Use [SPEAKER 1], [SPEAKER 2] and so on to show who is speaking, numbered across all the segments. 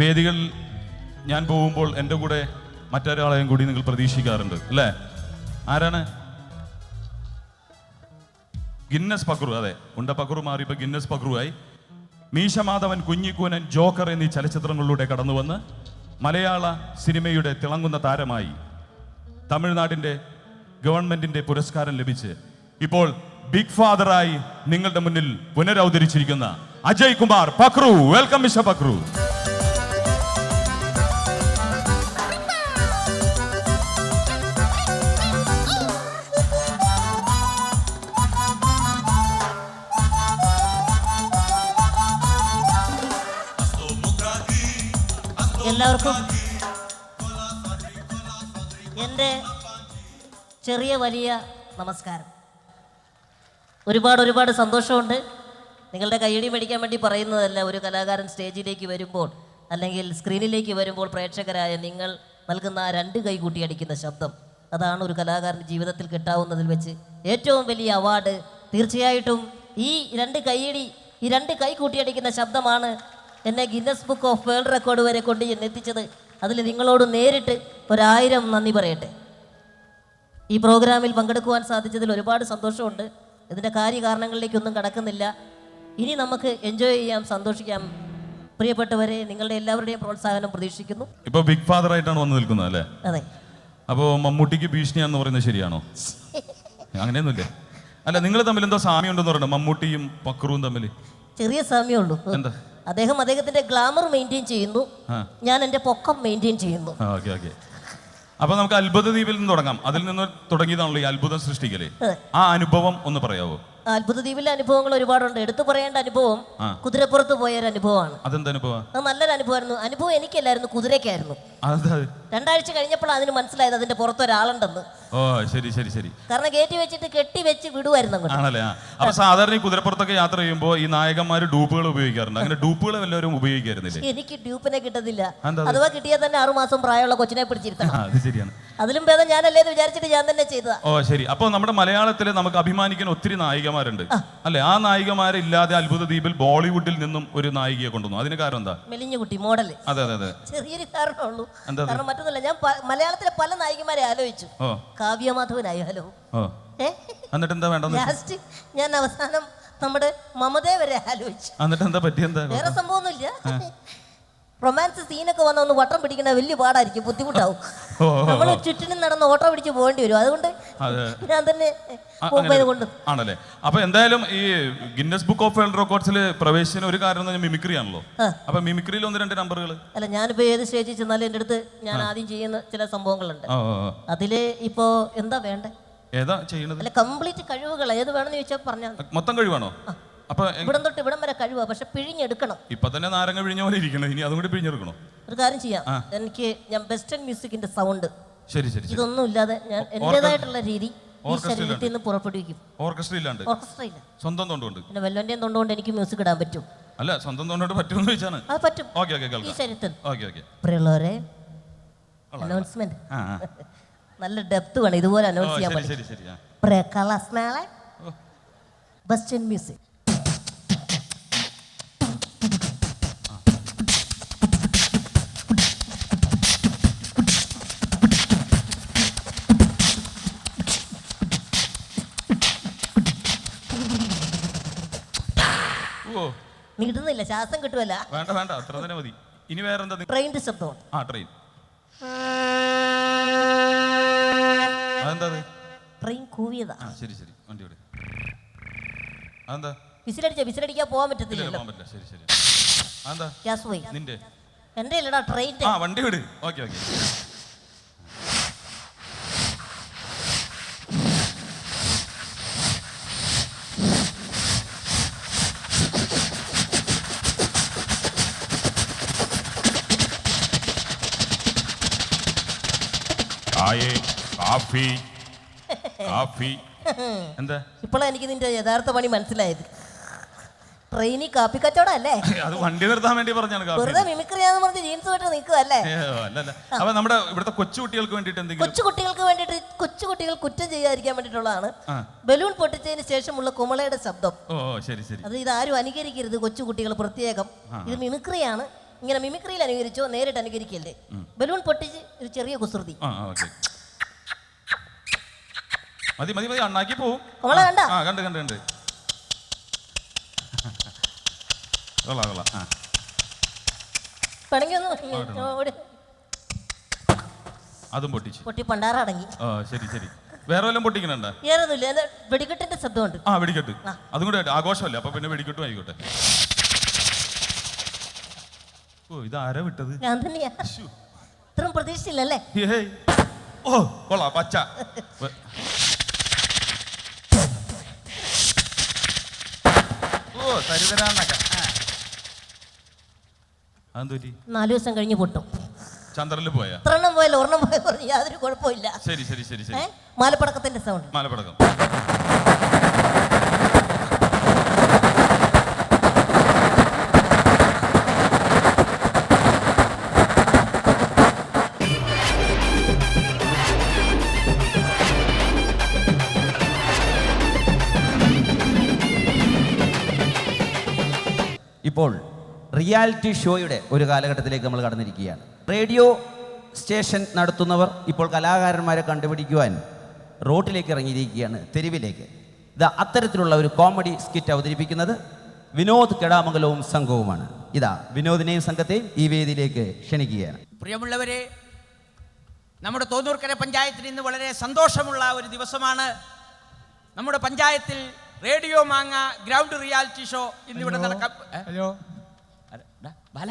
[SPEAKER 1] വേദികളിൽ ഞാൻ പോകുമ്പോൾ എന്റെ കൂടെ മറ്റൊരാളെയും കൂടി നിങ്ങൾ പ്രതീക്ഷിക്കാറുണ്ട് അല്ലേ? ആരാണ്? ഗിന്നസ് പക്രു അതെ ഉണ്ട പക്രു മാറി ഇപ്പൊ ഗിന്നസ് പക്രുവായി മീശമാധവൻ കുഞ്ഞിക്കൂനൻ ജോക്കർ എന്നീ ചലച്ചിത്രങ്ങളിലൂടെ കടന്നു വന്ന് മലയാള സിനിമയുടെ തിളങ്ങുന്ന താരമായി തമിഴ്നാടിന്റെ ഗവൺമെന്റിന്റെ പുരസ്കാരം ലഭിച്ച് ഇപ്പോൾ ബിഗ് ഫാദറായി നിങ്ങളുടെ മുന്നിൽ പുനരവതരിച്ചിരിക്കുന്ന Ajay Kumar Pakru. Welcome mister Pakru.
[SPEAKER 2] എല്ലാവർക്കും എന്റെ ചെറിയ വലിയ നമസ്കാരം. ഒരുപാട് ഒരുപാട് സന്തോഷമുണ്ട്. നിങ്ങളുടെ കൈയടി മേടിക്കാൻ വേണ്ടി പറയുന്നതല്ല ഒരു കലാകാരൻ സ്റ്റേജിലേക്ക് വരുമ്പോൾ അല്ലെങ്കിൽ സ്ക്രീനിലേക്ക് വരുമ്പോൾ പ്രേക്ഷകരായ നിങ്ങൾ നൽകുന്ന ആ രണ്ട് കൈ കൂട്ടിയടിക്കുന്ന ശബ്ദം അതാണ് ഒരു കലാകാരന്റെ ജീവിതത്തിൽ കിട്ടാവുന്നതിൽ വെച്ച് ഏറ്റവും വലിയ അവാർഡ്. തീർച്ചയായിട്ടും ഈ രണ്ട് കൈയടി ഈ രണ്ട് കൈ കൂട്ടിയടിക്കുന്ന ശബ്ദമാണ് എന്നെ Guinness book of world record വരെ കൊണ്ട് എന്നെ എത്തിച്ചത്. അതിൽ നിങ്ങളോട് നേരിട്ട് ഒരായിരം നന്ദി പറയട്ടെ. ഈ പ്രോഗ്രാമിൽ പങ്കെടുക്കുവാൻ സാധിച്ചതിൽ ഒരുപാട് സന്തോഷമുണ്ട്. ഇതിന്റെ കാര്യകാരണങ്ങളിലേക്കൊന്നും കടക്കുന്നില്ല. ഇനി നമുക്ക് എൻജോയ് ചെയ്യാം സന്തോഷിക്കാം. പ്രിയപ്പെട്ടവരെ നിങ്ങളുടെ എല്ലാവരുടെയും പ്രോത്സാഹനം പ്രതീക്ഷിക്കുന്നു.
[SPEAKER 1] ഇപ്പൊ ബിഗ് ഫാദർ ആയിട്ടാണ് വന്നു നിൽക്കുന്നത് അല്ലേ?
[SPEAKER 2] അതെ.
[SPEAKER 1] അപ്പോൾ മമ്മൂട്ടിക്ക് ഭീഷണിയാന്ന് പറയുന്നത് ശരിയാണോ? അങ്ങനെയൊന്നുമില്ലേ? അല്ല നിങ്ങൾ തമ്മിൽ എന്തോ സാമ്യം ഉണ്ടെന്ന് പറയുന്നത് മമ്മൂട്ടിയും പക്രുവും തമ്മിൽ
[SPEAKER 2] ചെറിയ സാമ്യമുള്ളൂ.
[SPEAKER 1] എന്താ?
[SPEAKER 2] അദ്ദേഹം അദ്ദേഹത്തിന്റെ ഗ്ലാമർ മെയിന്റെയിൻ ചെയ്യുന്നു. ഞാൻ എന്റെ പൊക്കം മെയിന്റെയിൻ ചെയ്യുന്നു.
[SPEAKER 1] ഓക്കെ ഓക്കെ അപ്പൊ നമുക്ക് അത്ഭുത ദ്വീപിൽ നിന്ന് തുടങ്ങാം. അതിൽ നിന്ന് തുടങ്ങിയതാണല്ലോ ഈ അത്ഭുതം
[SPEAKER 2] സൃഷ്ടിക്കൽ.
[SPEAKER 1] ആ അനുഭവം ഒന്ന് പറയാവോ?
[SPEAKER 2] അത്ഭുത ദ്വീപിലെ അനുഭവങ്ങൾ ഒരുപാടുണ്ട്. എടുത്തു പറയേണ്ട അനുഭവം. കുതിരപ്പുറത്ത് പോയ ഒരു അനുഭവമാണ് അത് നല്ലൊരു അനുഭവമായിരുന്നു. അനുഭവം എനിക്കല്ലായിരുന്നു കുതിരയ്ക്കായിരുന്നു.
[SPEAKER 1] അത്?
[SPEAKER 2] രണ്ടാഴ്ച കഴിഞ്ഞപ്പോൾ അതിന് മനസ്സിലായത് അതിന്റെ പുറത്ത് ഒരാളുണ്ടെന്ന്.
[SPEAKER 1] ഓ ശരി ശരി ശരി.
[SPEAKER 2] കാരണം കയറ്റി വെച്ചിട്ട് കെട്ടി വെച്ച് വിടുവായിരുന്നു
[SPEAKER 1] ആണല്ലേ? അപ്പൊ സാധാരണ ഈ കുതിരപ്പുറത്തൊക്കെ യാത്ര ചെയ്യുമ്പോൾ ഈ നായകന്മാർ ഡൂപ്പുകൾ ഉപയോഗിക്കാറുണ്ട്. അങ്ങനെ ഡൂപ്പുകൾ എല്ലാവരും ഉപയോഗിക്കാറുണ്ട്
[SPEAKER 2] എനിക്ക് ഡ്യൂപ്പിനെ കിട്ടത്തില്ല. അഥവാ കിട്ടിയാൽ തന്നെ ആറുമാസം പ്രായമുള്ള കൊച്ചിനെ പിടിച്ചിരുത്തണം.
[SPEAKER 1] അത് ശരിയാണ്.
[SPEAKER 2] അതിലും ഭേദം ഞാനല്ലേ വിചാരിച്ചിട്ട് ഞാൻ തന്നെ ചെയ്തതാ.
[SPEAKER 1] ഓ ശരി. അപ്പൊ നമ്മുടെ മലയാളത്തിൽ നമുക്ക് അഭിമാനിക്കാൻ ഒത്തിരി നായികമാരുണ്ട്. അല്ലെ? ആ നായികമാരെ ഇല്ലാതെ അത്ഭുത ദ്വീപിൽ ബോളിവുഡിൽ നിന്നും ഒരു നായികയെ കൊണ്ടുവന്നു. അതിന് കാരണം എന്താ?
[SPEAKER 2] മെലിഞ്ഞ കുട്ടി മോഡൽ
[SPEAKER 1] അതെ അതെ അതെ.
[SPEAKER 2] ചെറിയൊരു കാരണമുള്ളൂ. കാരണം മറ്റൊന്നുമില്ല ഞാൻ മലയാളത്തിലെ പല നായികമാരെ ആലോചിച്ചു.
[SPEAKER 1] കാവ്യ
[SPEAKER 2] കാവ്യമാധവനായാലോ
[SPEAKER 1] ഓ.
[SPEAKER 2] ഏ?
[SPEAKER 1] എന്നിട്ട് എന്താ വേണ്ടത്
[SPEAKER 2] ലാസ്റ്റ് ഞാൻ അവസാനം നമ്മുടെ മമതയെ വരെ ആലോചിച്ചു.
[SPEAKER 1] എന്നിട്ട് എന്താ പറ്റിയെന്താ?
[SPEAKER 2] വേറെ സംഭവമൊന്നുമില്ല. റൊമാൻസ് സീനൊക്കെ വന്ന ഒന്ന് വട്ടം പിടിക്കണ വലിയ പാടായിരിക്കും ബുദ്ധിമുട്ടാവും. നമ്മൾ ചുറ്റിനും നടന്ന് ഓട്ടോ പിടിച്ച് പോകേണ്ടി വരും. അതുകൊണ്ട്
[SPEAKER 1] അതെ.
[SPEAKER 2] ഞാൻ തന്നെ കൊണ്ട്
[SPEAKER 1] ആണല്ലേ? അപ്പൊ എന്തായാലും ഈ ഗിന്നസ് ബുക്ക് ഓഫ് വേൾഡ് റെക്കോർഡ്സിൽ പ്രവേശിച്ചതിന് ഒരു കാരണം എന്ന് പറഞ്ഞാൽ മിമിക്രി ആണല്ലോ. അപ്പൊ മിമിക്രിയിൽ ഒന്ന് രണ്ട് നമ്പറുകൾ
[SPEAKER 2] അല്ല ഞാനിപ്പോ ഏത് സ്റ്റേജിൽ ചെന്നാലും എന്റെ അടുത്ത് ഞാൻ ആദ്യം ചെയ്യുന്ന ചില സംഭവങ്ങളുണ്ട്. അതിൽ ഇപ്പോ എന്താ വേണ്ടേ?
[SPEAKER 1] ഏതാ ചെയ്യണത്?
[SPEAKER 2] അല്ല കംപ്ലീറ്റ് കഴിവുകൾ ഏത് വേണമെന്ന് ചോദിച്ചാൽ പറഞ്ഞാൽ മതി.
[SPEAKER 1] മൊത്തം കഴിവാണോ? അപ്പൊ
[SPEAKER 2] ഇവിടം തൊട്ട് ഇവിടം വരെ കഴിവാ. പക്ഷെ പിഴിഞ്ഞെടുക്കണം.
[SPEAKER 1] ഇപ്പൊ തന്നെ നാരങ്ങ പിഴിഞ്ഞ പോലെ ഇരിക്കണം ഇനി അതും കൂടി പിഴിഞ്ഞെടുക്കണോ?
[SPEAKER 2] ഒരു കാര്യം ചെയ്യാം. എനിക്ക് ഞാൻ വെസ്റ്റേൺ മ്യൂസിക്കിന്റെ സൗണ്ട്.
[SPEAKER 1] ശരി ശരി
[SPEAKER 2] ഇതൊന്നും ഇല്ലാതെ ഞാൻ എന്റേതായിട്ടുള്ള രീതി ഈ ശരീരത്തിൽ നിന്ന് പുറപ്പെടുവിക്കും.
[SPEAKER 1] ഓർക്കസ്ട്ര ഇല്ലാണ്ട്
[SPEAKER 2] ഓർക്കസ്ട്ര ഇല്ല
[SPEAKER 1] സ്വന്തം തൊണ്ടുകൊണ്ട്.
[SPEAKER 2] പിന്നെ വെല്ലോന്റെയും തൊണ്ടുകൊണ്ട് എനിക്ക് മ്യൂസിക് ഇടാൻ പറ്റും.
[SPEAKER 1] അല്ല സ്വന്തം തൊണ്ടുകൊണ്ട് പറ്റുമെന്ന് ചോദിച്ചാണ്.
[SPEAKER 2] അത് പറ്റും.
[SPEAKER 1] ഓക്കെ ഓക്കെ
[SPEAKER 2] ഈ
[SPEAKER 1] കേൾക്കാം
[SPEAKER 2] ശരീരത്തിൽ.
[SPEAKER 1] Okay okay.
[SPEAKER 2] പ്രിയമുള്ളവരെ അനൗൺസ്മെന്റ്. നല്ല ഡെപ്ത് വേണം. ഇതുപോലെ അനൗൺസ് ചെയ്യാൻ പറ്റും. പ്രകളസ്നാളെ വെസ്റ്റേൺ മ്യൂസിക്. നീ ഇടുന്നില്ല ശ്വാസം കിട്ടുമല്ല
[SPEAKER 1] വേണ്ട വേണ്ട അത്ര തന്നെ മതി. ഇനി വേറെ എന്താ
[SPEAKER 2] ട്രെയിനിന്റെ ശബ്ദമുണ്ട്
[SPEAKER 1] ആ ട്രെയിൻ അതെന്താ അത്
[SPEAKER 2] ട്രെയിൻ കൂവിയതാ.
[SPEAKER 1] ആ ശരി ശരി. വണ്ടി വിട് അതെന്താ?
[SPEAKER 2] വിസിലടിച്ച വിസിലടിക്കാൻ പോകാൻ
[SPEAKER 1] ഇല്ല
[SPEAKER 2] പറ്റത്തില്ലല്ലോ
[SPEAKER 1] പോകാൻ പറ്റില്ല. ശരി ശരി. അതെന്താ?
[SPEAKER 2] ഗ്യാസ് പോയി.
[SPEAKER 1] നിന്റെ.
[SPEAKER 2] എന്റെ ഇല്ലടാ ട്രെയിൻ
[SPEAKER 1] ആ വണ്ടി വിട്. Okay okay. ചായേ കാഫി കാഫി. എന്താ?
[SPEAKER 2] ഇപ്പോഴാണ് എനിക്ക് നിന്റെ യഥാർത്ഥ പണി മനസ്സിലായത്. ട്രെയിനി കാപ്പി കച്ചവടം അല്ലേ?
[SPEAKER 1] അത് വണ്ടി നിർത്താൻ വേണ്ടി പറഞ്ഞാണ്
[SPEAKER 2] വെറുതെ മിമിക്രിയാന്ന് പറഞ്ഞ് ജീൻസ് വിട്ട് നിൽക്കുവല്ലേ?
[SPEAKER 1] അപ്പൊ നമ്മുടെ ഇവിടുത്തെ കൊച്ചുകുട്ടികൾക്ക് വേണ്ടിട്ട് കൊച്ചുകുട്ടികൾക്ക് എന്തെങ്കിലും
[SPEAKER 2] കൊച്ചു കുട്ടികൾക്ക് വേണ്ടിയിട്ട് കൊച്ചു കുട്ടികൾ കുറ്റം ചെയ്യാതിരിക്കാൻ വേണ്ടിയിട്ടുള്ളതാണ്. ബലൂൺ പൊട്ടിച്ചതിന് ശേഷമുള്ള കുമളയുടെ ശബ്ദം.
[SPEAKER 1] ഓ ഓ, ശരി ശരി.
[SPEAKER 2] അത് ഇതാരും അനുകരിക്കരുത് കൊച്ചുകുട്ടികൾ പ്രത്യേകം. ഇത് മിമിക്രിയാണ്. ഇങ്ങനെ മിമിക്രിയിൽ അനുകരിച്ചോ നേരിട്ട് അനുകരിക്കല്ലേ? ബലൂൺ പൊട്ടിച്ച് ഒരു ചെറിയ കുസൃതി.
[SPEAKER 1] മതി മതി മതി അണ്ണാക്കി പോവും.
[SPEAKER 2] കോള കണ്ട?
[SPEAKER 1] ആ കണ്ട് കണ്ട് കണ്ട്. കൊള്ളാം കൊള്ളാം. ആ.
[SPEAKER 2] പിണങ്ങി. ഒന്ന് ഓടി.
[SPEAKER 1] അതും പൊട്ടിച്ചു.
[SPEAKER 2] പൊട്ടി പണ്ടാറടങ്ങി
[SPEAKER 1] ആ ശരി ശരി. വേറെ വല്ലതും പൊട്ടിക്കണണ്ട
[SPEAKER 2] ഏറൊന്നുമില്ല വെടിക്കെട്ടിന്റെ ശബ്ദമുണ്ട്.
[SPEAKER 1] ആ വെടിക്കെട്ട്. അതും കൂടെ ആഘോഷമല്ലേ? അപ്പൊ പിന്നെ വെടിക്കെട്ടും ആയിക്കോട്ടെ. ഓ ഇത് ആരാ വിട്ടത്?
[SPEAKER 2] ഞാൻ തന്നെയാ. ഇത്രയും പ്രതീക്ഷിച്ചില്ലല്ലേ
[SPEAKER 1] ഹേയ്. ഓ കൊള്ളാ പച്ച. വെ- ഓ തരിതരാന്നൊക്കെ. അതെന്തോറ്റി
[SPEAKER 2] നാലു ദിവസം കഴിഞ്ഞ് പൊട്ടും.
[SPEAKER 1] ചന്ദ്രനിൽ പോയാ?
[SPEAKER 2] എത്രണ്ണം പോയാലും? ഒരെണ്ണം പോയ പറഞ്ഞ് യാതൊരു കുഴപ്പമില്ല
[SPEAKER 1] ശരി ശരി ശരി ശരി.
[SPEAKER 2] ഏ? മാലപ്പടക്കത്തിന്റെ സൗണ്ട്
[SPEAKER 1] മാലപ്പടക്കം.
[SPEAKER 3] റിയാലിറ്റി ഷോയുടെ ഒരു കാലഘട്ടത്തിലേക്ക് നമ്മൾ കടന്നിരിക്കുകയാണ്. റേഡിയോ സ്റ്റേഷൻ നടത്തുന്നവർ ഇപ്പോൾ കലാകാരന്മാരെ കണ്ടുപിടിക്കുവാൻ റോട്ടിലേക്ക് ഇറങ്ങിയിരിക്കുകയാണ് തെരുവിലേക്ക്. ഇതാ അത്തരത്തിലുള്ള ഒരു കോമഡി സ്കിറ്റ് അവതരിപ്പിക്കുന്നത് വിനോദ് കെടാമംഗലവും സംഘവുമാണ്. ഇതാ വിനോദിനെയും സംഘത്തെയും ഈ വേദിയിലേക്ക് ക്ഷണിക്കുകയാണ്.
[SPEAKER 4] പ്രിയമുള്ളവരെ നമ്മുടെ തോന്നൂർക്കര പഞ്ചായത്തിൽ ഇന്ന് വളരെ സന്തോഷമുള്ള ഒരു ദിവസമാണ്. നമ്മുടെ പഞ്ചായത്തിൽ റേഡിയോ മാങ്ങ ഗ്രൗണ്ട് റിയാലിറ്റി ഷോ ഇന്നിവിടെ. നടക്കാം
[SPEAKER 5] ഹലോ.
[SPEAKER 4] ബാല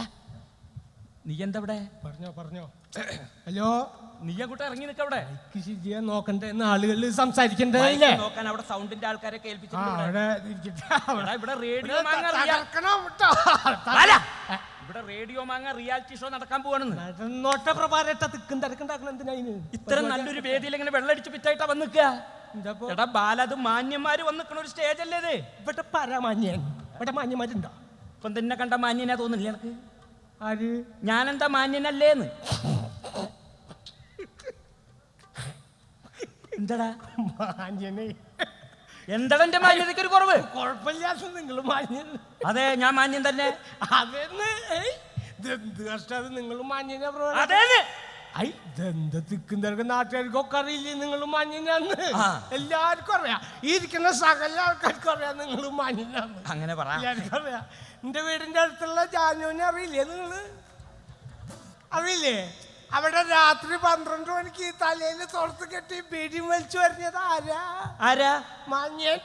[SPEAKER 4] നീ എന്താ ഇവിടെ
[SPEAKER 5] പറഞ്ഞോ പറഞ്ഞോ. ഹലോ.
[SPEAKER 4] നീ അങ്ങോട്ട് ഇറങ്ങി നിൽക്കവിടെ
[SPEAKER 5] അവിടെ. ചെയ്യാൻ നോക്കണ്ടേ എന്ന് ആളുകൾ സംസാരിക്കണ്ടേ
[SPEAKER 4] നോക്കാൻ അവിടെ സൗണ്ടിന്റെ ആൾക്കാരെ ഇവിടെ. റേഡിയോ
[SPEAKER 5] ഇവിടെ
[SPEAKER 4] റേഡിയോ മാങ്ങ റിയാലിറ്റി ഷോ നടക്കാൻ പോവാണെന്ന്.
[SPEAKER 5] പ്രഭാരട്ട തിക്കും തിരക്കുണ്ടാക്കണം എന്തിനാ
[SPEAKER 4] ഇത്ര നല്ലൊരു വേദിയിൽ ഇങ്ങനെ വെള്ളടിച്ച് പിറ്റായിട്ടാ വന്ന് നിൽക്കുക
[SPEAKER 5] എന്താപ്പോ?
[SPEAKER 4] എടാ ബാല അത് മാന്യന്മാര് വന്നിക്കണ ഒരു സ്റ്റേജ് അല്ലേ
[SPEAKER 5] ഇവിടെ പരമാന്യൻ. ഇവിടെ മാന്യന്മാരുണ്ടോ?
[SPEAKER 4] ഇപ്പം തന്നെ കണ്ട മാന്യനാ തോന്നില്ല എനിക്ക്
[SPEAKER 5] ആര്?
[SPEAKER 4] ഞാനെന്താ മാന്യനല്ലേന്ന്? എന്താടാ?
[SPEAKER 5] മാന്യനെ.
[SPEAKER 4] എന്താടാ എന്റെ മാന്യതയ്ക്ക് ഒരു കുറവ്?
[SPEAKER 5] കുഴപ്പമില്ലാത്ത നിങ്ങൾ മാന്യൻ.
[SPEAKER 4] അതെ ഞാൻ മാന്യൻ തന്നെ.
[SPEAKER 5] അതെന്ന്? നിങ്ങൾ മാന്യനാ
[SPEAKER 4] അതേന്ന്?
[SPEAKER 5] ഐ ഇതെന്ത് തിക്കും തിരക്കും നാട്ടുകാർക്കൊക്കെ അറിയില്ലേ? നിങ്ങൾ
[SPEAKER 4] മഞ്ഞിനാന്ന്.
[SPEAKER 5] എല്ലാവർക്കും അറിയാം. ഈ ഇരിക്കുന്ന സകല ആൾക്കാർക്കും അറിയാം നിങ്ങൾ മഞ്ഞിനാന്ന്.
[SPEAKER 4] അങ്ങനെ പറ.
[SPEAKER 5] എല്ലാവർക്കും അറിയാം. വീടിന്റെ അടുത്തുള്ള ജാനുവിനെ അറിയില്ലേ നിങ്ങൾ അറിയില്ലേ? അവിടെ രാത്രി പന്ത്രണ്ട് മണിക്ക് ഈ തലയിൽ തുറത്ത് കെട്ടി ബീഡി വലിച്ചു വരുന്നത് ആരാ?
[SPEAKER 4] ആരാ?
[SPEAKER 5] മാന്യൻ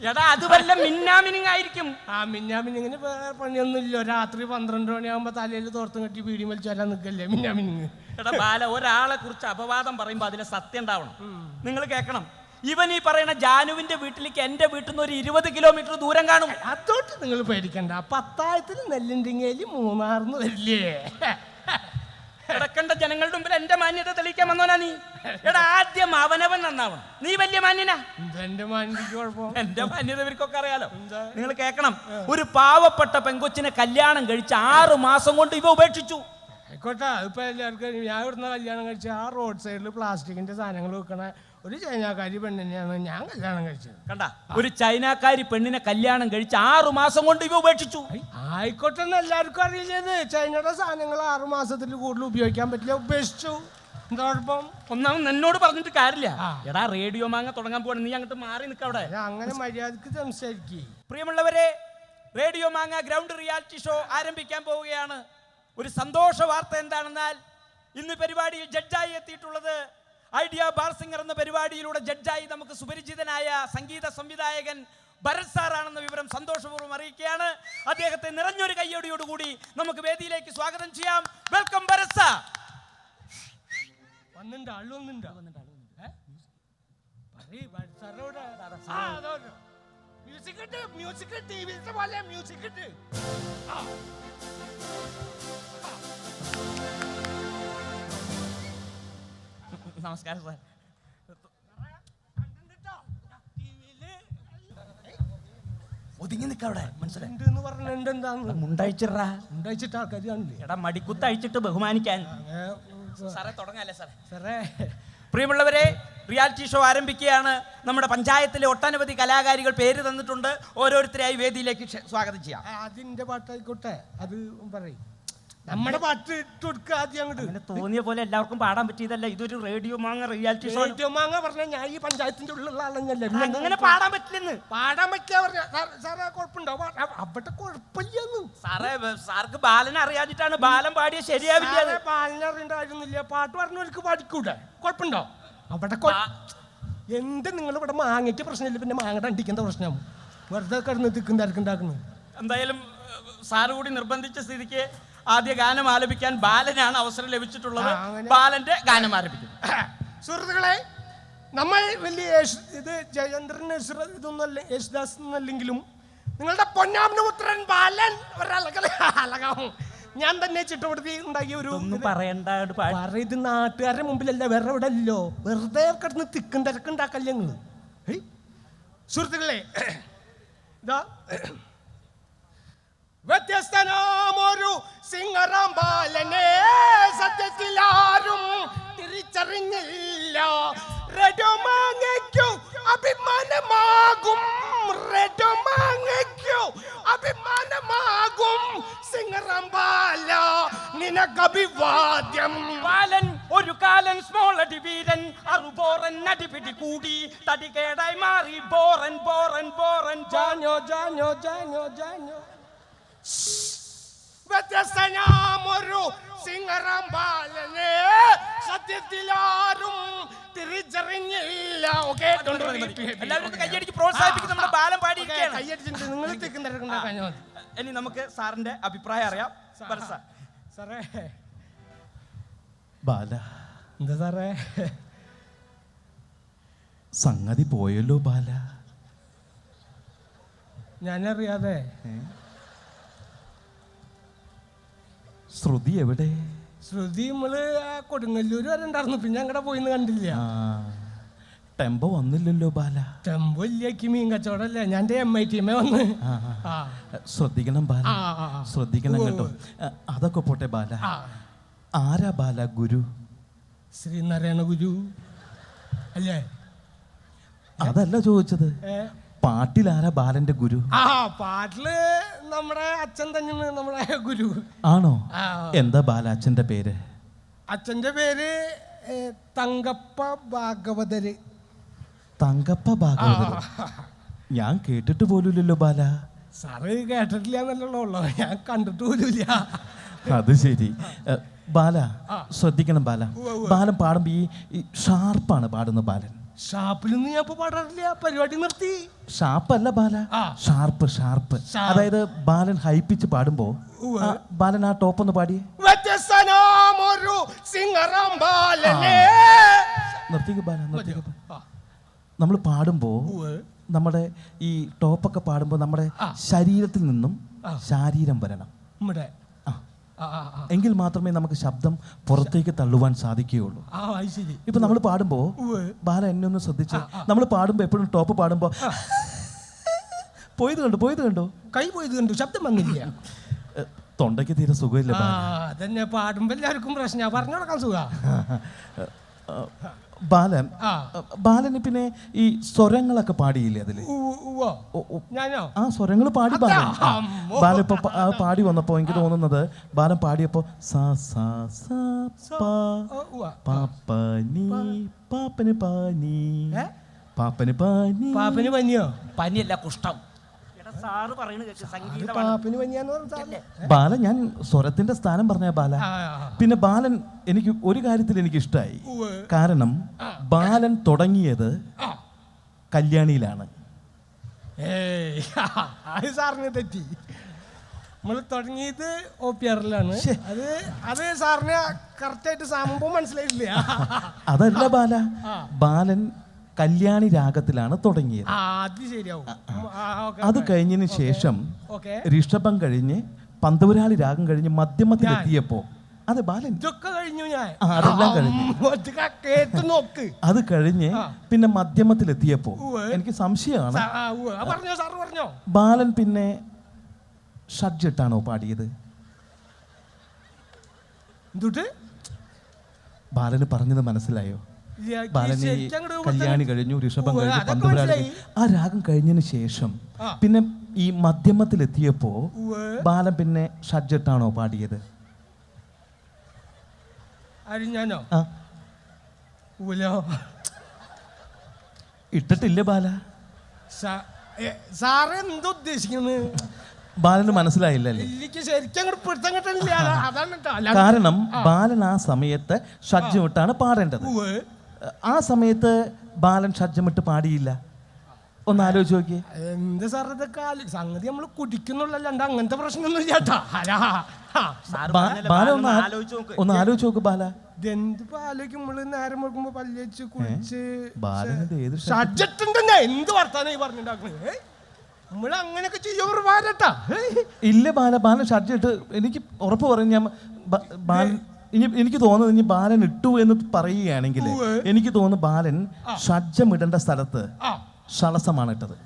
[SPEAKER 4] എടാ അത് വല്ല മിന്നാമിനിങ് ആയിരിക്കും
[SPEAKER 5] ആ മിന്നാമിനിങ്ങനെ വേറെ പണിയൊന്നുമില്ല. രാത്രി പന്ത്രണ്ട് മണിയാകുമ്പോ തലയിൽ തോർത്തും കെട്ടി പീടി വലിച്ചു നിക്കല്ലേ നിൽക്കല്ലേ മിന്നാമിനിങ്
[SPEAKER 4] എടാ ബാല ഒരാളെ കുറിച്ച് അപവാദം പറയുമ്പോ അതിലെ സത്യം ഉണ്ടാവണം. നിങ്ങൾ കേൾക്കണം ഇവൻ ഈ പറയുന്ന ജാനുവിന്റെ വീട്ടിലേക്ക് എന്റെ വീട്ടിൽ നിന്ന് ഒരു ഇരുപത് കിലോമീറ്റർ ദൂരം കാണും.
[SPEAKER 5] അതോട്ട് നിങ്ങൾ പേടിക്കണ്ട. പത്തായത്തിൽ നെല്ലിണ്ടിങ്ങേലി മൂന്നാർന്ന് വരില്ലേ?
[SPEAKER 4] കിടക്കേണ്ട ജനങ്ങളുടെ മുമ്പിൽ എന്റെ മാന്യത തെളിയിക്കാൻ വന്നോനാ നീ? എടാ ആദ്യം അവനവൻ നന്നാവണം. നീ വലിയ മാന്യനാ.
[SPEAKER 5] എന്റെ
[SPEAKER 4] മാന്യത ഇവർക്കൊക്കെ അറിയാലോ. നിങ്ങൾ കേൾക്കണം. ഒരു പാവപ്പെട്ട പെങ്കൊച്ചിനെ കല്യാണം കഴിച്ച് ആറു മാസം കൊണ്ട് ഇവ ഉപേക്ഷിച്ചു.
[SPEAKER 5] ആയിക്കോട്ടെ അതിപ്പോ എല്ലാവർക്കും അറിയാം. ഞാൻ ഇവിടുന്ന് കല്യാണം കഴിച്ച് ആ റോഡ് സൈഡിൽ പ്ലാസ്റ്റിക്കിന്റെ സാധനങ്ങൾ വെക്കണ. ഒരു ചൈനക്കാരി പെണ്ണിനെയാണ് ഞാൻ കല്യാണം കഴിച്ചത്.
[SPEAKER 4] കണ്ട ഒരു ചൈനക്കാരി പെണ്ണിനെ കല്യാണം കഴിച്ച് ആറു മാസം കൊണ്ട് ഇവ ഉപേക്ഷിച്ചു.
[SPEAKER 5] ആയിക്കോട്ടെ എന്ന് എല്ലാവർക്കും അറിയില്ലത്. ചൈനയുടെ സാധനങ്ങൾ ആറു മാസത്തിൽ കൂടുതൽ ഉപയോഗിക്കാൻ പറ്റില്ല ഉപേക്ഷിച്ചു. എന്താ കുഴപ്പം?
[SPEAKER 4] ഒന്നാമത് എന്നോട് പറഞ്ഞിട്ട് കാര്യമില്ല. എടാ റേഡിയോ മാങ്ങ തുടങ്ങാൻ പോവാണ് നീ അങ്ങോട്ട് മാറി നിൽക്ക അവിടെ.
[SPEAKER 5] അങ്ങനെ മര്യാദയ്ക്ക് സംസാരിക്കേ.
[SPEAKER 4] പ്രിയമുള്ളവരെ റേഡിയോ മാങ്ങ ഗ്രൗണ്ട് റിയാലിറ്റി ഷോ ആരംഭിക്കാൻ പോവുകയാണ്. ഒരു സന്തോഷ വാർത്ത എന്താണെന്നാൽ ഇന്ന് പരിപാടിയിൽ ജഡ്ജായി എത്തിയിട്ടുള്ളത് ഐഡിയ ബാർ സിംഗർ എന്ന പരിപാടിയിലൂടെ ജഡ്ജായി നമുക്ക് സുപരിചിതനായ സംഗീത സംവിധായകൻ ഭരത് സാറാണെന്ന വിവരം സന്തോഷപൂർവം അറിയിക്കുകയാണ്. അദ്ദേഹത്തെ നിറഞ്ഞൊരു കയ്യോടിയോടുകൂടി നമുക്ക് വേദിയിലേക്ക് സ്വാഗതം ചെയ്യാം. Welcome Bharat sir.
[SPEAKER 5] വന്നിണ്ട് ആൾ. മ്യൂസിക് ഇട്ട് മ്യൂസിക് ടി വിയിലത്തെ പോലെ മ്യൂസിക് ഇട്ട്. ആ.
[SPEAKER 4] നമസ്കാരം സാർ ഒതുങ്ങി നിൽക്ക അവിടെ മനസ്സിലായി? മുണ്ടഴിച്ചിട്രാ
[SPEAKER 5] ഉണ്ടായിച്ചിട്ട് ആൾക്കാർ കാണില്ലേ
[SPEAKER 4] എടാ മടിക്കുത്ത് അഴിച്ചിട്ട് ബഹുമാനിക്കാൻ. സാറേ. തുടങ്ങാല്ലേ സാറേ?
[SPEAKER 5] സാറേ.
[SPEAKER 4] പ്രിയമുള്ളവരെ റിയാലിറ്റി ഷോ ആരംഭിക്കുകയാണ്. നമ്മുടെ പഞ്ചായത്തിലെ ഒട്ടനവധി കലാകാരികൾ പേര് തന്നിട്ടുണ്ട്. ഓരോരുത്തരെയായി വേദിയിലേക്ക് സ്വാഗതം ചെയ്യാം.
[SPEAKER 5] ആ, അതിന്റെ പാട്ടായിക്കോട്ടെ. അത് പറയും. നമ്മുടെ പാട്ട് ഇട്ട് കൊടുക്കുക ആദ്യം അങ്ങോട്ട്
[SPEAKER 4] അങ്ങനെ തോന്നിയ പോലെ എല്ലാവർക്കും പാടാൻ പറ്റിയതല്ല. ഇതൊരു റേഡിയോ മാങ്ങ റിയാലിറ്റി ഷോ
[SPEAKER 5] ഏറ്റവും മാങ്ങ പറഞ്ഞ ഞാൻ ഈ പഞ്ചായത്തിന്റെ ഉള്ളിലുള്ള ആളെന്നല്ലേ. പിന്നെ
[SPEAKER 4] അങ്ങനെ പാടാൻ പറ്റില്ലെന്ന്.
[SPEAKER 5] പാടാൻ പറ്റിയ പറഞ്ഞ സാറേ കുഴപ്പമുണ്ടോ അവിടെ കുഴപ്പമില്ലെന്ന്.
[SPEAKER 4] സാറേ സാർക്ക് ബാലൻ അറിയാഞ്ഞിട്ടാണ് ബാലൻ പാടിയ ശരിയാവില്ല അത്.
[SPEAKER 5] പാലിനറിയണ്ടായിരുന്നില്ല പാട്ട് പറഞ്ഞവർക്ക് പാടിക്കൂടെ? കുഴപ്പമുണ്ടോ? അവിടെ കൊ- എന്ത് നിങ്ങൾ ഇവിടെ മാങ്ങയ്ക്ക് പ്രശ്നമില്ല പിന്നെ മാങ്ങയുടെ അണ്ടിക്കുന്ന പ്രശ്നം. വെറുതെ കിടന്ന് തിക്കും തിരക്കുണ്ടാക്കുന്നു
[SPEAKER 4] എന്തായാലും ഏഹ്, സാറ് കൂടി നിർബന്ധിച്ച സ്ഥിതിക്ക് ആദ്യ ഗാനം ആലപിക്കാൻ ബാലനാണ് അവസരം ലഭിച്ചിട്ടുള്ളത്. ബാലന്റെ ഗാനം ആലപിക്കും
[SPEAKER 5] സുഹൃത്തുക്കളെ നമ്മൾ വലിയ യേശു- ഇത് ജയചന്ദ്രന് ഇതൊന്നും ഇതൊന്നല്ല യേശുദാസ് എന്നല്ലെങ്കിലും നിങ്ങളുടെ പൊന്നാമനപുത്രൻ ബാലൻ അലകാവും ഞാൻ തന്നെ ചിട്ടപ്പെടുത്തി ഉണ്ടാക്കിയ ഒരു.
[SPEAKER 4] പറയണ്ട
[SPEAKER 5] പറ ഇത് നാട്ടുകാരുടെ മുമ്പിലല്ല വേറെ ഇവിടെ അല്ലോ വെറുതെ കിടന്ന് തിക്കും തിരക്കുണ്ടാക്കല്ലേ നിങ്ങൾ സുഹൃത്തുക്കളെ ഇതാ വ്യത്യസ്തനാമൊരു സിംഗറാം ബാലനെ സത്യത്തിൽ ആരും തിരിച്ചറിഞ്ഞില്ല. റെഡോമാങ്ങയ്ക്കു അഭിമാനമാകും. റെഡോമാങ്ങയ്ക്കു അഭിമാനമാകും സിംഗറാം ബാല നിനക്കഭിവാദ്യം.
[SPEAKER 4] ബാലൻ ഒരു കാലൻ സ്മോൾ അടി വീരൻ അറുബോറൻ അടിപിടി കൂടി. തടികേടായി മാറി ബോറൻ ബോറൻ ബോറൻ
[SPEAKER 5] ജാനോ ജാനോ ജാനോ ജാനോ. വ്യത്യസ്തനാമൊരു സിംഗറാം ബാലനെ സത്യത്തിലാരും തിരിച്ചറിഞ്ഞില്ല. ഓക്കെ
[SPEAKER 4] എല്ലാവരും ഒന്ന് കയ്യടിച്ച് പ്രോത്സാഹിപ്പിക്കും നമ്മുടെ ബാലൻ പാടിയിരിക്കുകയാണ്.
[SPEAKER 5] കയ്യടിച്ചിട്ട് നിങ്ങൾ
[SPEAKER 4] ഇനി നമുക്ക് സാറിന്റെ അഭിപ്രായം അറിയാം.
[SPEAKER 5] സാറേ.
[SPEAKER 6] ബാല
[SPEAKER 5] എന്താ സാറേ?
[SPEAKER 6] സംഗതി പോയല്ലോ ബാല.
[SPEAKER 5] ഞാനറിയാതെ
[SPEAKER 6] ശ്രുതി എവിടെ?
[SPEAKER 5] ശ്രുതി നമ്മൾ ആ കൊടുങ്ങല്ലൂര് വരെ ഉണ്ടായിരുന്നു. പിന്നെ അങ്ങടെ പോയിന്ന് കണ്ടില്ല.
[SPEAKER 6] ടെമ്പോ വന്നില്ലല്ലോ ബാല.
[SPEAKER 5] ടെമ്പോ ഇല്ലാക്കി മീൻ കച്ചവടല്ലേ. ഞാൻ എം ഐ ടീമേ വന്ന്.
[SPEAKER 6] ശ്രദ്ധിക്കണം ബാല. ശ്രദ്ധിക്കണം കേട്ടോ. അതൊക്കെ പോട്ടെ ബാല. ആരാ ബാല ഗുരു?
[SPEAKER 5] ശ്രീനാരായണ ഗുരു. അല്ലേ?
[SPEAKER 6] അതല്ല ചോദിച്ചത്. ആരാ ബാലന്റെ ഗുരു?
[SPEAKER 5] ആ പാട്ടിൽ നമ്മുടെ അച്ഛൻ തന്നെയാണ് നമ്മുടെ ഗുരു.
[SPEAKER 6] ആണോ? എന്താ ബാല അച്ഛന്റെ പേര്?
[SPEAKER 5] അച്ഛന്റെ പേര് ഏ, തങ്കപ്പ ഭാഗവതര്.
[SPEAKER 6] തങ്കപ്പ ഭാഗവതർ ഞാൻ കേട്ടിട്ട് പോലുമില്ലല്ലോ ബാല.
[SPEAKER 5] സാറ് കേട്ടിട്ടില്ല എന്നല്ലോ ഉള്ളു. ഞാൻ കണ്ടിട്ട് പോലുമില്ല.
[SPEAKER 6] അത് ശരി. എ, ബാല ശ്രദ്ധിക്കണം ബാല. ബാലൻ പാടുമ്പോ ഈ ഈ ഷാർപ്പാണ് പാടുന്ന ബാലൻ.
[SPEAKER 5] ഷാപ്പിലൊന്നും ഞാൻ ഇപ്പൊ പാടാറില്ല പരിപാടി നിർത്തി
[SPEAKER 6] ഷാപ്പല്ല ബാല
[SPEAKER 5] ആ.
[SPEAKER 6] Sharp sharp
[SPEAKER 5] sharp.
[SPEAKER 6] അതായത് ബാലൻ ഹൈപ്പിച്ച് പാടുമ്പോ
[SPEAKER 5] ഉവ്വ്.
[SPEAKER 6] ആ, ബാലൻ ആ ടോപ്പ് ഒന്ന് പാടിയേ
[SPEAKER 5] വ്യത്യസ്തനാമൊരു സിംഗറാം ബാലനെ
[SPEAKER 6] നിർത്തിക്ക് ബാല നിർത്തിക്ക് ബാല.
[SPEAKER 5] ആ,
[SPEAKER 6] നമ്മൾ പാടുമ്പോ
[SPEAKER 5] ഉവ്വ്.
[SPEAKER 6] നമ്മുടെ ഈ ടോപ്പൊക്കെ പാടുമ്പോ നമ്മുടെ
[SPEAKER 5] ആ.
[SPEAKER 6] ശരീരത്തിൽ നിന്നും. ശാരീരം വരണം ആ. എങ്കിൽ മാത്രമേ നമുക്ക് ശബ്ദം പുറത്തേക്ക് തള്ളുവാൻ സാധിക്കുകയുള്ളൂ. ഇപ്പൊ നമ്മൾ പാടുമ്പോ ബാല എന്നെ ഒന്ന് ശ്രദ്ധിച്ച് നമ്മൾ പാടുമ്പോ എപ്പോഴും ടോപ്പ് പാടുമ്പോ പോയത് കണ്ടു പോയത് കണ്ടു.
[SPEAKER 5] കൈ പോയത് കണ്ടു ശബ്ദം വന്നില്ല.
[SPEAKER 6] തൊണ്ടയ്ക്ക് തീരെ സുഖമില്ല
[SPEAKER 5] അതന്നെ പാടുമ്പോ എല്ലാവർക്കും പ്രശ്നം. പറഞ്ഞു കൊടുക്കാൻ സുഖ.
[SPEAKER 6] ബാലൻ. ബാലന് പിന്നെ ഈ സ്വരങ്ങളൊക്കെ പാടിയില്ലേ അതിൽ?
[SPEAKER 5] ഞാനോ?
[SPEAKER 6] ആ സ്വരങ്ങൾ പാടി ബാലൻ. ബാലൻ ഇപ്പൊ പാടി വന്നപ്പോ എനിക്ക് തോന്നുന്നത് ബാലൻ പാടിയപ്പോ സാ സാ സാ പാ. പാപ്പനി പാപ്പന് പാനി? പാപ്പന് പാനി.
[SPEAKER 5] പാപ്പന് പനിയോ?
[SPEAKER 4] പനിയല്ല കുഷ്ഠം. സാറ് പറയുന്നത് കേൾക്ക്
[SPEAKER 5] അത്
[SPEAKER 4] സംഗീതമാണ്.
[SPEAKER 5] പാപ്പന് പനിയാന്ന് പറഞ്ഞാൽ
[SPEAKER 6] ബാലൻ ഞാൻ സ്വരത്തിന്റെ സ്ഥാനം പറഞ്ഞ ബാല. പിന്നെ ബാലൻ എനിക്ക് ഒരു കാര്യത്തിൽ എനിക്ക് ഇഷ്ടമായി കാരണം ബാലൻ തുടങ്ങിയത്. കല്യാണിയിലാണ്.
[SPEAKER 5] ഏയ് അത് സാറിന് തെറ്റി. നമ്മൾ തുടങ്ങിയത് ഒ പി ആറിലാണ്. അത് അത് സാറിന് കറക്റ്റായിട്ട് സംഭവം മനസ്സിലായിട്ടില്ല.
[SPEAKER 6] അതല്ല ബാല. ബാലൻ കല്യാണി രാഗത്തിലാണ് തുടങ്ങിയത്.
[SPEAKER 5] അത് ശരിയാവും.
[SPEAKER 6] അത്. കഴിഞ്ഞതിന് ശേഷം ഋഷഭം കഴിഞ്ഞ് പന്തപുരാളി രാഗം കഴിഞ്ഞ് മധ്യമത്തിലെത്തിയപ്പോ അതെ ബാലൻ.
[SPEAKER 5] ഇതൊക്കെ കഴിഞ്ഞു ഞാൻ.
[SPEAKER 6] അതെല്ലാം കഴിഞ്ഞു.
[SPEAKER 5] നോക്ക്.
[SPEAKER 6] അത് കഴിഞ്ഞ് പിന്നെ മധ്യമത്തിലെത്തിയപ്പോ. എനിക്ക് സംശയമാണ്. ബാലൻ പിന്നെ ഷഡ്ജിട്ടാണോ പാടിയത്?
[SPEAKER 5] എന്തുട്ട്?
[SPEAKER 6] ബാലന് പറഞ്ഞത് മനസ്സിലായോ? ബാലനെ കല്യാണി കഴിഞ്ഞു ഋഷഭം കഴിഞ്ഞു പന്തുപുരാളി. ആ രാഗം കഴിഞ്ഞതിന് ശേഷം പിന്നെ ഈ മധ്യമത്തിലെത്തിയപ്പോ ബാലൻ പിന്നെ ഷഡ്ജട്ടാണോ പാടിയത്?
[SPEAKER 5] ഞാനോ
[SPEAKER 6] ഇട്ടിട്ടില്ല ബാല.
[SPEAKER 5] സാറ് എന്താ ഉദ്ദേശിക്കുന്നത്?
[SPEAKER 6] ബാലന്
[SPEAKER 5] അല്ലാതെ-
[SPEAKER 6] കാരണം ബാലൻ ആ സമയത്ത് ഷഡ്ജമിട്ടാണ് പാടേണ്ടത്.
[SPEAKER 5] ഉവ്വ്.
[SPEAKER 6] ആ സമയത്ത് ബാലൻ ഷഡ്ജമിട്ട് പാടിയില്ല. ഒന്ന് ആലോചിച്ച് നോക്കിയേ.
[SPEAKER 5] എന്ത് സാർ ഇതൊക്കെ ആലോ- സംഗതി നമ്മൾ കുടിക്കുന്നുള്ളല്ലാണ്ട് അങ്ങനത്തെ പ്രശ്നമൊന്നും ഇല്ല കേട്ടാ. അലാ. ആ.
[SPEAKER 6] ബാല ഒന്ന് ആ- ഒന്ന് ആലോചിച്ച് നോക്ക്. ബാല.
[SPEAKER 5] ഇതെന്ത് ആലോചിക്കും? നമ്മൾ നേരം വെക്കുമ്പോ പല്ല് വെച്ച് കുളിച്ച്
[SPEAKER 6] ബാലനിത് ഏത് ഷഡ്ജ-
[SPEAKER 5] ഷഡ്ജറ്റുണ്ടെന്നെ എന്ത് വർത്താനം ഈ പറഞ്ഞിട്ടുണ്ടാക്കുന്നത് നമ്മൾ അങ്ങനെയൊക്കെ ചെയ്യുമ്പോൾ പാരട്ടാ
[SPEAKER 6] ഇല്ല ബാല ബാലൻ ഷഡ്ജ് ഇട്ട് എനിക്ക് ഉറപ്പ് പറയും ഞാൻ ബാലൻ ഇനി എനിക്ക് തോന്നുന്നത് ഇനി ബാലൻ ഇട്ടു എന്ന് പറയുകയാണെങ്കിൽ എനിക്ക് തോന്നുന്നു ബാലൻ ഷജ്ജമിടേണ്ട ഇടേണ്ട സ്ഥലത്ത് ഷളസമാണ് ഇട്ടത്.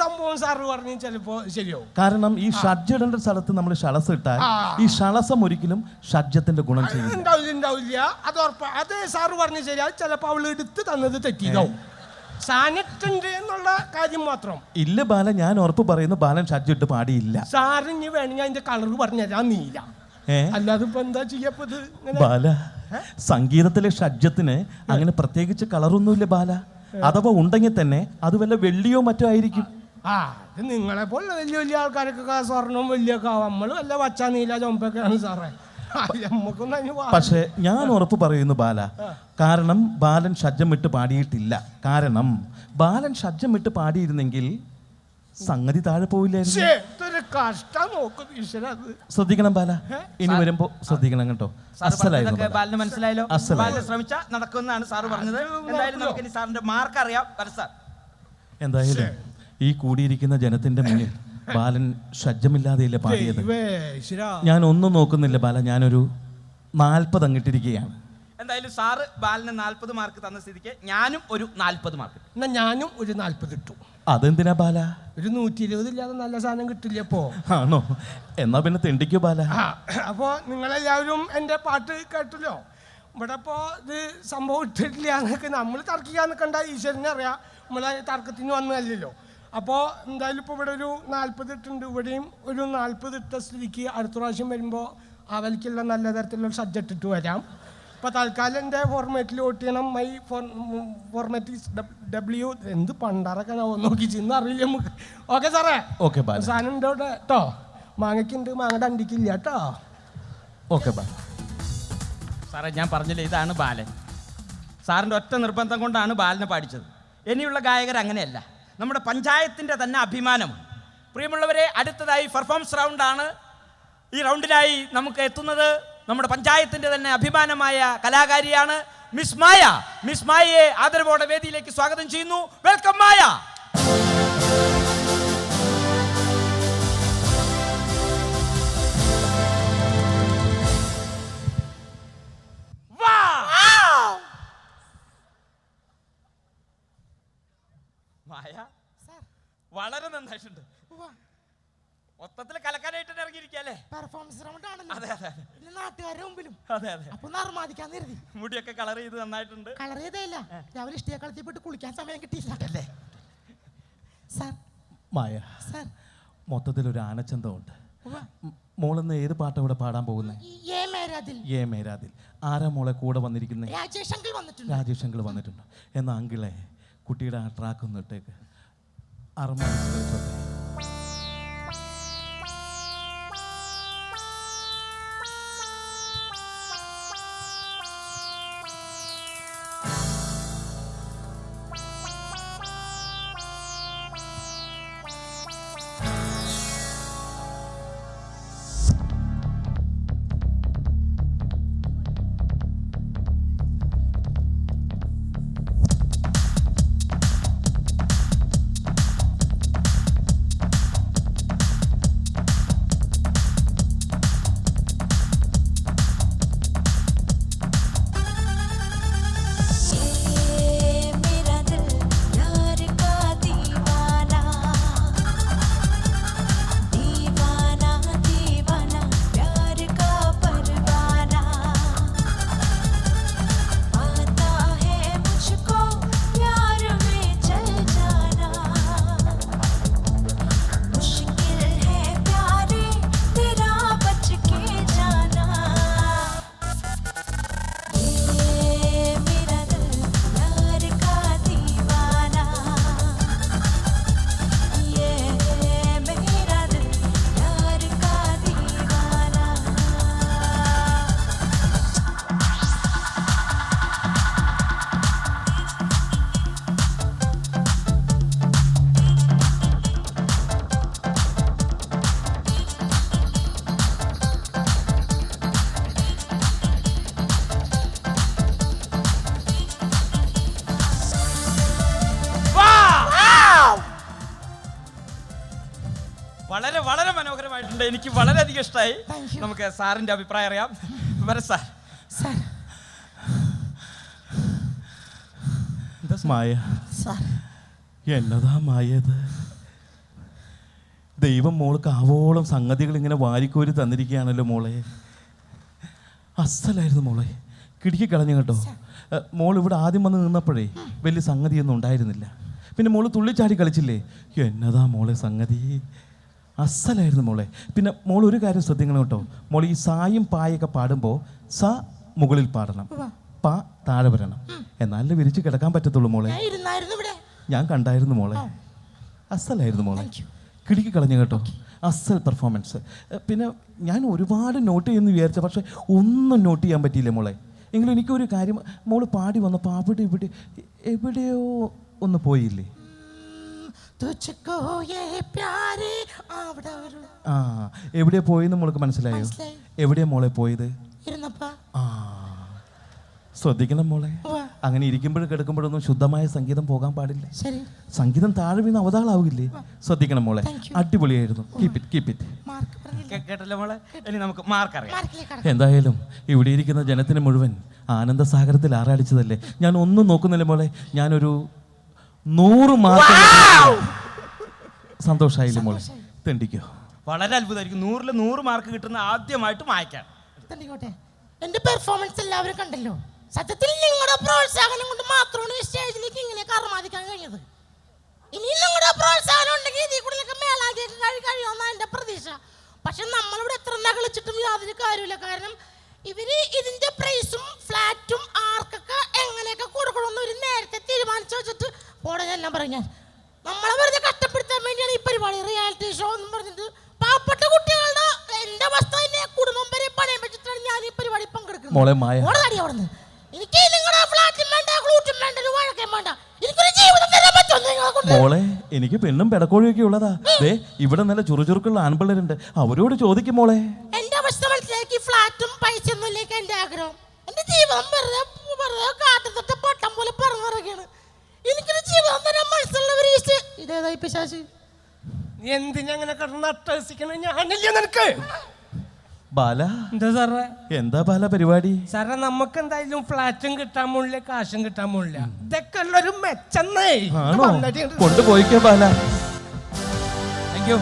[SPEAKER 5] സംഭവം സാറ് പറഞ്ഞു ചിലപ്പോ ശരിയാവും.
[SPEAKER 6] കാരണം ഈ ഷഡ്ജിടേണ്ട സ്ഥലത്ത് നമ്മൾ ഷളസ് ഇട്ടാൽ ഈ ഷളസം ഒരിക്കലും ഷഡ്ജത്തിന്റെ ഗുണം ചെയ്യും
[SPEAKER 5] ഉണ്ടാവില്ല ഉണ്ടാവില്ല. അത് ഉറപ്പ അത് സാറ് പറഞ്ഞ ശരിയാ. ചിലപ്പോ അവൾ എടുത്ത് തന്നത് തെറ്റിയതാവും സാനിട്ടുണ്ട് എന്നുള്ള കാര്യം മാത്രം.
[SPEAKER 6] ഇല്ല ബാല ഞാൻ ഉറപ്പ് പറയുന്നു ബാലൻ ഷഡ്ജ് ഇട്ട് പാടിയില്ല.
[SPEAKER 5] സാറിന് വേണമെങ്കിൽ അതിന്റെ കളർ പറഞ്ഞുതരാൻ നീല. അല്ലാതെ ഇപ്പൊ എന്താ ചെയ്യപ്പത്
[SPEAKER 6] ബാല സംഗീതത്തിലെ ഷഡ്ജത്തിന് അങ്ങനെ പ്രത്യേകിച്ച് കളറൊന്നുമില്ല ബാല. അഥവാ ഉണ്ടെങ്കിൽ തന്നെ അത് വല്ല വെള്ളിയോ മറ്റോ ആയിരിക്കും.
[SPEAKER 5] ആ അത് നിങ്ങളെ പോലെ വലിയ വലിയ ആൾക്കാരൊക്കെ സ്വർണം വലിയൊക്കെ ആവും. നമ്മൾ വല്ല വച്ചാ നീല ചൊമ്പൊക്കെയാണ് സാറേ.
[SPEAKER 6] പക്ഷേ ഞാൻ ഉറപ്പ് പറയുന്നു ബാല. കാരണം ബാലൻ ഷജ്ജം ഇട്ട് പാടിയിട്ടില്ല. കാരണം ബാലൻ ഷജ്ജം ഇട്ട് പാടിയിരുന്നെങ്കിൽ സംഗതി താഴെ
[SPEAKER 5] അത്.
[SPEAKER 6] ശ്രദ്ധിക്കണം ബാല. ഇനി വരുമ്പോ ശ്രദ്ധിക്കണം കേട്ടോ. അസലായിരുന്നു.
[SPEAKER 4] മനസ്സിലായല്ലോ. ശ്രമിച്ച നടക്കുന്നതാണ് സാറ് പറഞ്ഞത്. എന്തായാലും നമുക്ക് സാറിന്റെ മാർക്ക് അറിയാം സാർ.
[SPEAKER 6] എന്തായാലും ഈ കൂടിയിരിക്കുന്ന ജനത്തിന്റെ മുന്നിൽ ബാലൻ ഷഡ്ജമില്ലാതെയല്ലേ പാടിയത്? ഞാൻ ഒന്നും നോക്കുന്നില്ല ബാല ഞാനൊരു നാൽപ്പത് അങ്ങിട്ടിരിക്കുകയാണ്.
[SPEAKER 4] എന്തായാലും സാറ് ബാലിന് നാൽപ്പത് മാർക്ക് തന്ന സ്ഥിതിക്ക് ഞാനും ഒരു നാൽപ്പത് മാർക്ക്
[SPEAKER 5] എന്നാ ഞാനും ഒരു നാൽപ്പത് ഇട്ടു.
[SPEAKER 6] അതെന്തിനാ ബാല?
[SPEAKER 5] ഒരു നൂറ്റി ഇരുപത് ഇല്ലാതെ നല്ല സാധനം കിട്ടില്ല ഇപ്പോ.
[SPEAKER 6] ആണോ? എന്നാ പിന്നെ തെണ്ടിക്കോ ബാല.
[SPEAKER 5] അപ്പോ നിങ്ങളെല്ലാവരും എന്റെ പാട്ട് കേട്ടല്ലോ. ഇവിടെ ഇപ്പോ ഇത് സംഭവം ഇട്ടിട്ടില്ല എന്നൊക്കെ നമ്മൾ തർക്കിക്കാൻ നിൽക്കണ്ട ഈശ്വരനെ അറിയാം. നമ്മളെ തർക്കത്തിന് വന്നതല്ലല്ലോ. അപ്പോൾ എന്തായാലും ഇപ്പോൾ ഇവിടെ ഒരു നാൽപ്പത് ഇട്ടുണ്ട് ഇവിടെയും ഒരു നാൽപ്പത് ഇട്ട സ്ഥിതിക്ക് അടുത്ത പ്രാവശ്യം വരുമ്പോൾ അവൽക്കുള്ള നല്ല തരത്തിലുള്ള സബ്ജക്റ്റ് ഇട്ട് വരാം. ഇപ്പോൾ തൽക്കാലം എന്റെ ഫോർമാറ്റിൽ വോട്ട് ചെയ്യണം. മൈ ഫോർമാറ്റ് ഡബ്ല്യു എന്ത് പണ്ടാറൊക്കെ നോക്കി. ചെന്ന് അറിയില്ല നമുക്ക്. ഓക്കെ സാറേ?
[SPEAKER 6] ഓക്കെ
[SPEAKER 5] സാധനം ഉണ്ട് അവിടെ? കേട്ടോ മാങ്ങയ്ക്കുണ്ട്. മാങ്ങയുടെ അണ്ടിക്കില്ല കേട്ടോ
[SPEAKER 6] ഓക്കെ ബാ
[SPEAKER 4] സാറേ ഞാൻ പറഞ്ഞില്ലേ ഇതാണ് ബാലൻ. സാറിന്റെ ഒറ്റ നിർബന്ധം കൊണ്ടാണ് ബാലനെ പാടിച്ചത്. ഇനിയുള്ള ഗായകർ അങ്ങനെയല്ല. നമ്മുടെ പഞ്ചായത്തിന്റെ തന്നെ അഭിമാനമാണ് പ്രിയമുള്ളവരെ അടുത്തതായി പെർഫോമൻസ് റൗണ്ടാണ് ഈ റൗണ്ടിനായി നമുക്ക് എത്തുന്നത് നമ്മുടെ പഞ്ചായത്തിന്റെ തന്നെ അഭിമാനമായ കലാകാരിയാണ് മിസ് മായ. മിസ് മായയെ ആദരവോടെ വേദിയിലേക്ക് സ്വാഗതം ചെയ്യുന്നു. വെൽക്കം മായ. മായ വളരെ നന്നായിട്ടുണ്ട്. മൊത്തത്തിൽ കലക്കാനായിട്ട് ഇറങ്ങിയിരിക്കല്ലേ
[SPEAKER 7] പെർഫോമൻസ് റൗണ്ട് ആണല്ലോ.
[SPEAKER 4] അതെ അതെ.
[SPEAKER 7] പിന്നെ നാട്ടുകാരുടെ മുമ്പിലും.
[SPEAKER 4] അതെ അതെ.
[SPEAKER 7] അപ്പൊ നർമാദിക്കാൻ കരുതി.
[SPEAKER 4] മുടിയൊക്കെ കളർ ചെയ്ത് നന്നായിട്ടുണ്ട്.
[SPEAKER 7] കളർ ചെയ്തല്ല രാവിലെ ഇഷ്ടിയ കളത്തിൽ പോയിട്ട് കുളിക്കാൻ സമയം കിട്ടിയില്ല അല്ലേ സാർ.
[SPEAKER 6] മായ.
[SPEAKER 7] സാർ.
[SPEAKER 6] മൊത്തത്തിൽ ഒരു ആനച്ചന്തമുണ്ട്. മോളെന്ന് ഏത് പാട്ട് ഇവിടെ പാടാൻ പോകുന്നത് ആരാ മോളെ കൂടെ വന്നിരിക്കുന്നത്
[SPEAKER 7] രാജേഷ് അങ്കിൾ വന്നിട്ടുണ്ട്.
[SPEAKER 6] രാജേഷ് അങ്കിൾ വന്നിട്ടുണ്ട്. എന്നാ അങ്കിളെ കുട്ടിയുടെ ആ ട്രാക്ക് ഒന്ന്
[SPEAKER 4] എനിക്ക് ഇഷ്ടമായി നമുക്ക് സാറിന്റെ അഭിപ്രായം അറിയാം. വരെ സാർ.
[SPEAKER 7] സാർ
[SPEAKER 6] മായ?
[SPEAKER 7] സാർ
[SPEAKER 6] എന്നതാ മായത് ദൈവം മോൾക്ക് ആവോളം സംഗതികൾ ഇങ്ങനെ വാരിക്കോരി തന്നിരിക്കുകയാണല്ലോ മോളെ. അസലായിരുന്നു മോളെ. കിടുക്കി കളഞ്ഞു കേട്ടോ. മോൾ ഇവിടെ ആദ്യം വന്ന് നിന്നപ്പോഴേ വലിയ സംഗതിയൊന്നും ഉണ്ടായിരുന്നില്ല. പിന്നെ മോൾ തുള്ളിച്ചാടി കളിച്ചില്ലേ? എന്നതാ മോളെ സംഗതി? അസലായിരുന്നു മോളെ. പിന്നെ മോൾ ഒരു കാര്യം ശ്രദ്ധിക്കണം കേട്ടോ. മോൾ ഈ സായും പായൊക്കെ പാടുമ്പോൾ സ മുകളിൽ പാടണം പ താഴെ വരണം. എന്നാലേ വിരിച്ച് കിടക്കാൻ പറ്റത്തുള്ളൂ മോളെ.
[SPEAKER 7] ഞാൻ
[SPEAKER 6] കണ്ടായിരുന്നു മോളെ. അസലായിരുന്നു മോളെ. കിടുക്കി കളഞ്ഞു കേട്ടോ. അസൽ പെർഫോമൻസ് പിന്നെ ഞാൻ ഒരുപാട് നോട്ട് ചെയ്യുമെന്ന് വിചാരിച്ച പക്ഷേ ഒന്നും നോട്ട് ചെയ്യാൻ പറ്റിയില്ല മോളെ. എങ്കിലും എനിക്കൊരു കാര്യം മോൾ പാടി വന്നപ്പോൾ അവിടെ ഇവിടെ എവിടെയോ ഒന്ന് പോയില്ലേ?
[SPEAKER 7] പ്യാരെ ആ, അവിടെ
[SPEAKER 6] ആ എവിടെയാ പോയെന്ന് മോൾക്ക് മനസ്സിലായോ?
[SPEAKER 7] എവിടെ
[SPEAKER 6] എവിടെയാ മോളെ പോയത്?
[SPEAKER 7] ഇരുന്നപ്പ.
[SPEAKER 6] ആ ശ്രദ്ധിക്കണം മോളെ. അങ്ങനെ ഇരിക്കുമ്പോഴും കിടക്കുമ്പോഴൊന്നും ശുദ്ധമായ സംഗീതം പോകാൻ പാടില്ല.
[SPEAKER 7] ശരി.
[SPEAKER 6] സംഗീതം താഴെ വീണ് അവതാളാവില്ലേ? ശ്രദ്ധിക്കണം മോളെ. അടിപൊളിയായിരുന്നു. Keep it keep it
[SPEAKER 7] mark പറഞ്ഞില്ല?
[SPEAKER 4] കേ- കേട്ടല്ലോ മോളെ? ഇനി നമുക്ക് മാർക്ക് അറിയാം.
[SPEAKER 6] എന്തായാലും ഇവിടെ ഇരിക്കുന്ന ജനത്തിന് മുഴുവൻ ആനന്ദസാഗരത്തിൽ ആറാടിച്ചതല്ലേ? ഞാൻ ഒന്നും നോക്കുന്നില്ല മോളെ. ഞാനൊരു നൂറ് മാർക്ക് സന്തോഷമായില്ലേ മോളെ? തെണ്ടിക്കോ
[SPEAKER 4] വളരെ അത്ഭുതമായിരിക്കും. നൂറിൽ നൂറ് മാർക്ക് കിട്ടുന്ന ആദ്യമായിട്ട്
[SPEAKER 7] തണ്ടിക്കോട്ടെ എന്റെ പെർഫോമൻസ് എല്ലാവരും കണ്ടല്ലോ. സത്യത്തിൽ നിങ്ങളുടെ പ്രോത്സാഹനം കൊണ്ട് മാത്രമാണ് ഈ സ്റ്റേജിലേക്ക് ഇങ്ങനെ കർമാദിക്കാൻ കഴിഞ്ഞത്. ഇനി നിങ്ങളുടെ പ്രോത്സാഹനം ഉണ്ടെങ്കിൽ ഇതിൽ കൂടുതലൊക്കെ മേലാക്കിയൊക്കെ കഴി കഴിയുമെന്നാണ് എന്റെ പ്രതീക്ഷ. പക്ഷെ നമ്മളിവിടെ എത്ര നകളിച്ചിട്ടും യാതൊരു കാര്യമില്ല കാരണം ഇവർ ഇതിന്റെ പ്രൈസും ഫ്ലാറ്റും ആർക്കൊക്കെ എങ്ങനെയൊക്കെ കൊടുക്കണമെന്ന് ഒരു നേരത്തെ തീരുമാനിച്ചു വെച്ചിട്ട് പോടെ എല്ലാം പറഞ്ഞു നമ്മളെ വെറുതെ കഷ്ടപ്പെടുത്താൻ വേണ്ടിയാണ് ഈ പരിപാടി. റിയാലിറ്റി ഷോ എന്ന് പറഞ്ഞിട്ട് പാവപ്പെട്ട കുട്ടികളുടെ എന്റെ അവസ്ഥ തന്നെ കുടുംബം വരെ പണയം വെച്ചിട്ടാണ് ഞാൻ ഈ പരിപാടി പങ്കെടുക്കുന്നത്. എനിക്ക് നിങ്ങളുടെ ഫ്ലാറ്റും വേണ്ട ക്ലൂറ്റും വേണ്ട ഒരു വഴക്കേം വേണ്ട. എനിക്കൊരു ജീവിതം തരാൻ പറ്റുമോ നിങ്ങളെ കൊണ്ട്?
[SPEAKER 6] മോളെ എനിക്ക് പെണ്ണും പെടക്കോഴിയൊക്കെ ഉള്ളതാ. ദേ ഇവിടെ നല്ല ചുറുചുറുക്കുള്ള ആൺപിള്ളേരുണ്ട്. അവരോട് ചോദിക്കും മോളെ.
[SPEAKER 7] എന്റെ അവസ്ഥ മനസ്സിലാക്കി ഫ്ലാറ്റും പൈസ ഒന്നുമില്ലേക്ക് എന്റെ ആഗ്രഹം. എന്റെ ജീവിതം വെറുതെ വെറുതെ പട്ടം പോലെ പറന്നിറങ്ങാണ് എനിക്കൊരു ജീവിതം തരാൻ മനസ്സുള്ളവർ ഇതേതായി പിശാശ്
[SPEAKER 5] നീ എന്തിനങ്ങനെ കിടന്ന് അട്ടഹസിക്കണ? ഞാനല്ലേ നിനക്ക്?
[SPEAKER 6] ബാല.
[SPEAKER 5] എന്താ സാറേ?
[SPEAKER 6] എന്താ ബാല പരിപാടി?
[SPEAKER 5] സാറേ നമുക്ക് എന്തായാലും ഫ്ലാറ്റും കിട്ടാൻ പോണില്ല കാശും കിട്ടാൻ പോണില്ല ഇതൊക്കെ ഉള്ളൊരു മെച്ചന്നേ.
[SPEAKER 6] ആണോ? കൊണ്ടുപോയിക്കോ ബാല.
[SPEAKER 4] Thank you